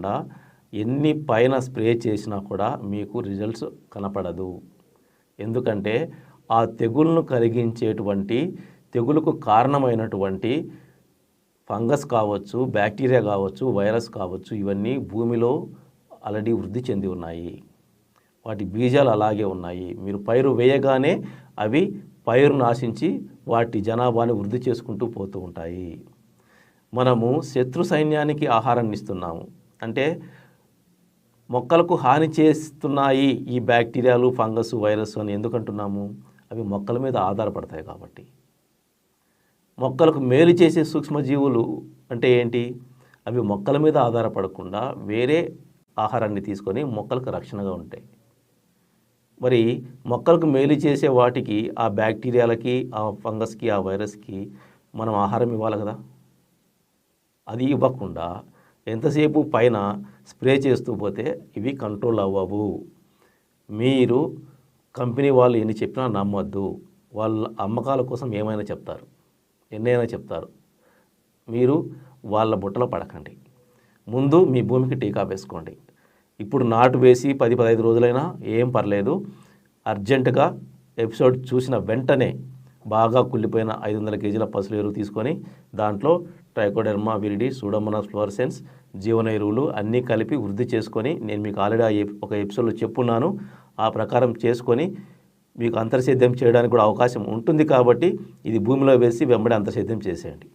కాకుండా ఎన్ని పైన స్ప్రే చేసినా కూడా మీకు రిజల్ట్స్ కనపడదు. ఎందుకంటే ఆ తెగుళ్ళను కలిగించేటువంటి తెగులుకు కారణమైనటువంటి ఫంగస్ కావచ్చు బ్యాక్టీరియా కావచ్చు వైరస్ కావచ్చు ఇవన్నీ భూమిలో ఆల్రెడీ వృద్ధి చెంది ఉన్నాయి. వాటి బీజాలు అలాగే ఉన్నాయి. మీరు పైరు వేయగానే అవి పైరు నాశించి వాటి జనాభాని వృద్ధి చేసుకుంటూ పోతూ ఉంటాయి. మనము శత్రు సైన్యానికి ఆహారాన్ని ఇస్తున్నాము. అంటే మొక్కలకు హాని చేస్తున్నాయి ఈ బ్యాక్టీరియాలు ఫంగస్ వైరస్ అని ఎందుకంటున్నాము? అవి మొక్కల మీద ఆధారపడతాయి కాబట్టి. మొక్కలకు మేలు చేసే సూక్ష్మజీవులు అంటే ఏంటి? అవి మొక్కల మీద ఆధారపడకుండా వేరే ఆహారాన్ని తీసుకొని మొక్కలకు రక్షణగా ఉంటాయి. మరి మొక్కలకు మేలు చేసే వాటికి ఆ బ్యాక్టీరియాలకి ఆ ఫంగస్కి ఆ వైరస్కి మనం ఆహారం ఇవ్వాలి కదా? అది ఇవ్వకుండా ఎంతసేపు పైన స్ప్రే చేస్తూ పోతే ఇవి కంట్రోల్ అవ్వవు. మీరు కంపెనీ వాళ్ళు ఎన్ని చెప్పినా నమ్మొద్దు. వాళ్ళ అమ్మకాల కోసం ఏమైనా చెప్తారు. ఎన్నైనా చెప్తారు. మీరు వాళ్ళ బుట్టలో పడకండి. ముందు మీ భూమికి టీకా వేసుకోండి. ఇప్పుడు నాటు వేసి పది పదహైదు రోజులైనా ఏం పర్లేదు. అర్జెంటుగా ఎపిసోడ్ చూసిన వెంటనే బాగా కుళ్ళిపోయిన ఐదు వందల కేజీల పసులు ఎరువు తీసుకొని దాంట్లో ట్రైకోడెర్మా విరిడి సూడోమోనాస్ ఫ్లోరసెన్స్ జీవన ఎరువులు అన్నీ కలిపి వృద్ధి చేసుకొని నేను మీకు ఆల్రెడీ ఒక ఎపిసోడ్లో చెప్పున్నాను. ఆ ప్రకారం చేసుకొని మీకు అంతర్సేద్యం చేయడానికి కూడా అవకాశం ఉంటుంది కాబట్టి ఇది భూమిలో వేసి వెంబడి అంతర్సేద్యం చేసేయండి.